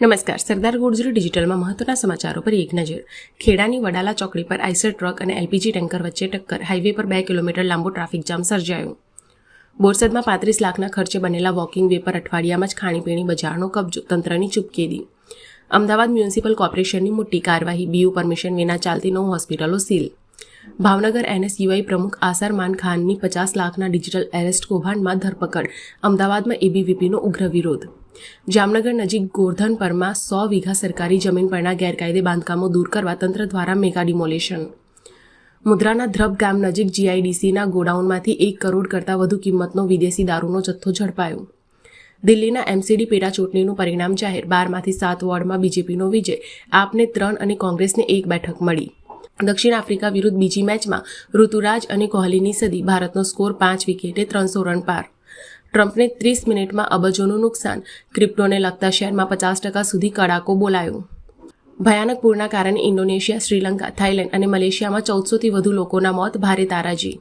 નમસ્કાર, સરદાર ગુર્જર ડિજિટલમાં મહત્વના સમાચારો પર એક નજર. ખેડાની વડાલા ચોકડી પર આઈસર ટ્રક અને એલપીજી ટેન્કર વચ્ચે ટક્કર. હાઈવે પર બે કિલોમીટર લાંબો ટ્રાફિક જામ સર્જાયો. બોરસદમાં પાંત્રીસ લાખના ખર્ચે બનેલા વોકિંગ વે પર અઠવાડિયામાં જ ખાણીપીણી બજારનો કબજો, તંત્રની ચૂપકેદી. અમદાવાદ મ્યુનિસિપલ કોર્પોરેશનની મોટી કાર્યવાહી, બીયુ પરમિશન વિના ચાલતી નવ હોસ્પિટલો સીલ. ભાવનગર એનએસયુઆઈ પ્રમુખ આસરમાન ખાનની પચાસ લાખના ડિજિટલ એરેસ્ટ કૌભાંડમાં ધરપકડ. અમદાવાદમાં એબીવીપીનો ઉગ્ર વિરોધ. જામનગર નજીક ગોરધનપરમાં સો વીઘા સરકારી જમીન પરના ગેરકાયદે બાંધકામો દૂર કરવા તંત્ર દ્વારા મેગા ડિમોલેશન. મુદ્રાના ધ્રબ ગામ નજીક જીઆઈડીસીના ગોડાઉનમાંથી એક કરોડ કરતાં વધુ કિંમતનો વિદેશી દારૂનો જથ્થો ઝડપાયો. દિલ્હીના એમસીડી પેટા ચૂંટણીનું પરિણામ જાહેર, બારમાંથી સાત વોર્ડમાં બીજેપીનો વિજય. આપને ત્રણ અને કોંગ્રેસને એક બેઠક મળી. દક્ષિણ આફ્રિકા વિરુદ્ધ બીજી મેચમાં ઋતુરાજ અને કોહલીની સદી, ભારતનો સ્કોર પાંચ વિકેટે ત્રણસો રન પાર. ટ્રમ્પને ત્રીસ મિનિટમાં અબજોનું નુકસાન. ક્રિપ્ટોને લગતા શેરમાં પચાસ ટકા સુધી કડાકો બોલાયો. ભયાનક પૂરના કારણે ઇન્ડોનેશિયા, શ્રીલંકા, થાઇલેન્ડ અને મલેશિયામાં ચૌદસોથી વધુ લોકોના મોત, ભારે તારાજી.